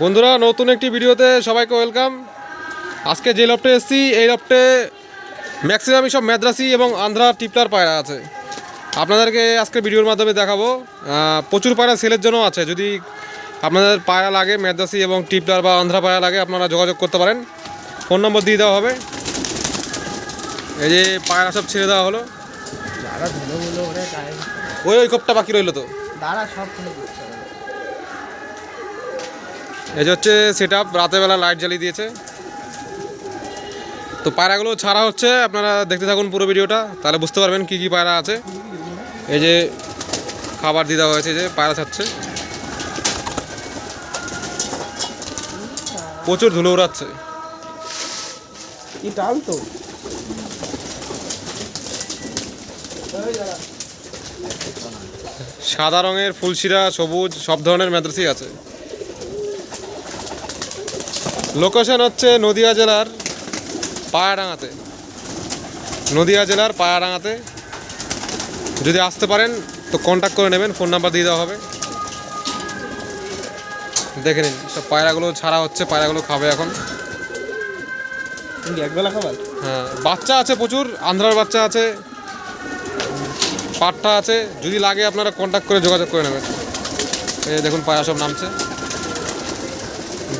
বন্ধুরা নতুন একটি ভিডিওতে সবাইকে ওয়েলকাম। আজকে যে লফটে এসেছি এই লফটে ম্যাক্সিমামই সব মেদ্রাসি এবং আন্ধ্রা টিপলার পায়রা আছে। আপনাদেরকে আজকে ভিডিওর মাধ্যমে দেখাবো। প্রচুর পায়রা সেলের জন্য আছে। যদি আপনাদের পায়রা লাগে মেদ্রাসি এবং টিপলার বা আন্ধ্রা পায়রা লাগে আপনারা যোগাযোগ করতে পারেন। ফোন নম্বর দিয়ে দেওয়া হবে। এই যে পায়রা সব ছেড়ে দেওয়া হলো। ওই ওই কপটা বাকি রইল তো। দাঁড়া সব। এই যে হচ্ছে সেট আপ রাতেরবেলা লাইট জ্বালিয়ে দিয়েছে। তো পায়রাগুলো ছাড়া হচ্ছে আপনারা দেখতে থাকুন পুরো ভিডিওটা তাহলে বুঝতে পারবেন কি কি পায়রা আছে। এই যে খাবার দিয়ে দেওয়া হয়েছে যে পায়রা ছাড়ছে। প্রচুর ধুলো উড়াচ্ছে। তো? সাদা রঙের ফুলশিরা সবুজ সব ধরনের মেদ্রাসি আছে। লোকেশন হচ্ছে নদিয়া জেলার পায়াডাঙ্গাতে। নদিয়া জেলার পায়াডাঙ্গাতে। যদি আসতে পারেন তো কন্ট্যাক্ট করে নেবেন ফোন নাম্বার দিয়ে দেওয়া হবে। দেখে নিন সব পায়রাগুলো ছাড়া হচ্ছে পায়রাগুলো খাবে এখন। একবেলা খাবার হ্যাঁ বাচ্চা আছে প্রচুর আন্ধ্রার বাচ্চা আছে পাট্টা আছে। যদি লাগে আপনারা কন্ট্যাক্ট করে যোগাযোগ করে নেবেন। এই দেখুন পায়রা সব নামছে।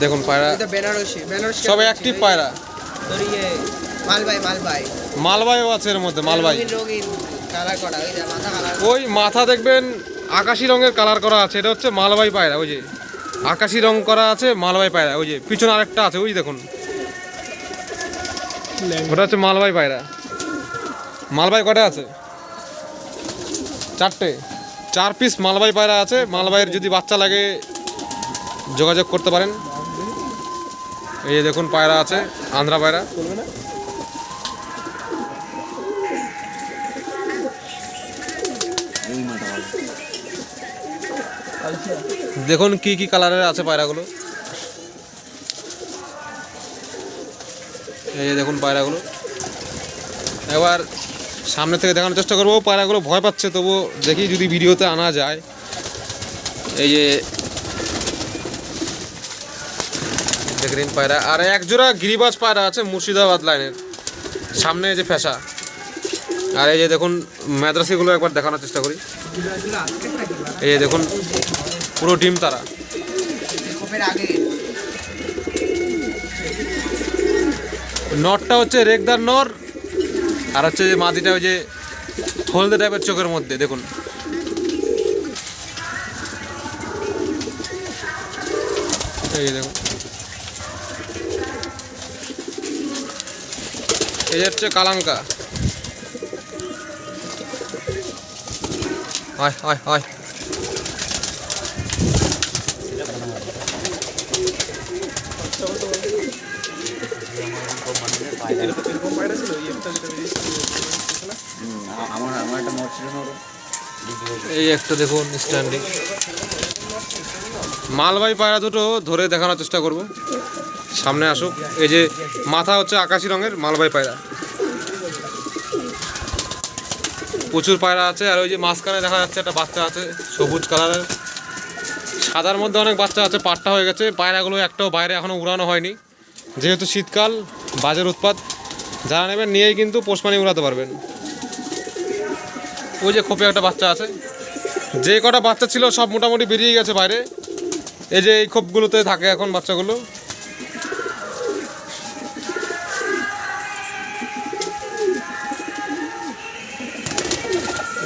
দেখুন পায়রা। এটা বেনারসি বেনারসি সব অ্যাক্টিভ পায়রা। ইয়ে মালবাই মালবাই। মালবাইও আছে এর মধ্যে মালবাই। ওই মাথা দেখবেন আকাশি রঙের কালার করা আছে এটা হচ্ছে মালবাই পায়রা ওই যে। আকাশি রং করা আছে মালবাই পায়রা ওই যে। পিছনে আরেকটা আছে ওই দেখুন। ওটা হচ্ছে মালবাই পায়রা। মালবাই কটা আছে? চারটে। চার পিস মালবাই পায়রা আছে মালবাইয়ের যদি বাচ্চা লাগে যোগাযোগ করতে পারেন। এই দেখুন পায়রা আছে আন্ধ্রা পায়রা। দেখুন কি কি কালারের আছে পায়রাগুলো। এই যে দেখুন পায়রাগুলো। এবার সামনে থেকে দেখানোর চেষ্টা করব, পায়রাগুলো ভয় পাচ্ছে তবু দেখি যদি ভিডিওতে আনা যায়। এই যে নিন পায়রা, আর এক জোড়া গিরিবাজ পায়রা আছে মুর্শিদাবাদ লাইনের। সামনে যে ফেসা। আর এই যে দেখুন, মাদ্রাসিগুলো একবার দেখানোর চেষ্টা করি। এই যে দেখুন, পুরো ডিম তারা। নটটা হচ্ছে রেগদার নর, আর হচ্ছে যে মাদিটা ওই যে হলদে টাইপের চোখের মধ্যে, দেখুন। এই দেখুন। এই হচ্ছে কালাঙ্কা হয় হয় হয় আমার আমার একটা মোট ছিল? এই একটা দেখুন স্ট্যান্ডিং মালবাই পায়রা দুটো ধরে দেখানোর চেষ্টা করব। সামনে আসুক। এই যে মাথা হচ্ছে আকাশি রঙের মালবাই পায়রা। প্রচুর পায়রা আছে। আর ওই যে মাঝখানে দেখা যাচ্ছে একটা বাচ্চা আছে, সবুজ কালারের। সাদার মধ্যে অনেক বাচ্চা আছে, পাট্টা হয়ে গেছে। পায়রাগুলো একটাও বাইরে এখনও উড়ানো হয়নি। যেহেতু শীতকাল, বাজার উৎপাদ যারা নেবেন নিয়েই কিন্তু পোষমানি উড়াতে পারবেন। ওই যে খোপে একটা বাচ্চা আছে। যে কটা বাচ্চা ছিল সব মোটামুটি বেরিয়ে গেছে বাইরে। এই যে এই খোপগুলোতে থাকে এখন বাচ্চাগুলো।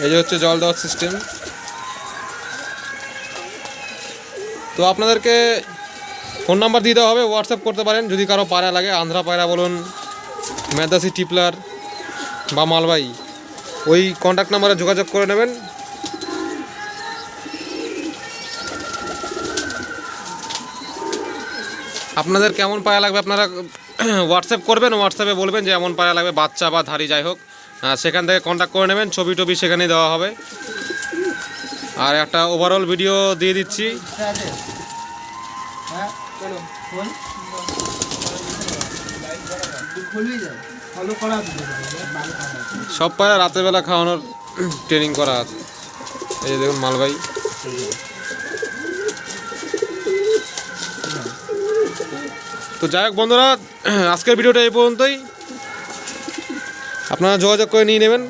এই যে হচ্ছে জল দেওয়ার সিস্টেম তো আপনাদেরকে ফোন নাম্বার দিয়ে দেওয়া হবে হোয়াটসঅ্যাপ করতে পারেন। যদি কারও পায়রা লাগে, আন্ধ্রা পায়রা বলুন, মেদাসি টিপলার বা মালবাই ওই কন্ট্যাক্ট নাম্বারে যোগাযোগ করে নেবেন। আপনাদের কেমন পায়া লাগবে আপনারা হোয়াটসঅ্যাপ করবেন হোয়াটসঅ্যাপে বলবেন যে এমন পায়া লাগবে বাচ্চা বা ধারি যাই হোক। সেখান থেকে কন্ট্যাক্ট করে নেবেন ছবি টবি সেখানেই দেওয়া হবে। আর একটা ওভারঅল ভিডিও দিয়ে দিচ্ছি। হ্যাঁ সব পায়রা রাতের বেলা খাওয়ানোর ট্রেনিং করা আছে। এই যে দেখুন মালবাই তো যাই হোক বন্ধুরা, আজকের ভিডিওটা এই পর্যন্তই। আপনারা যোগাযোগ করে নিয়ে নেবেন।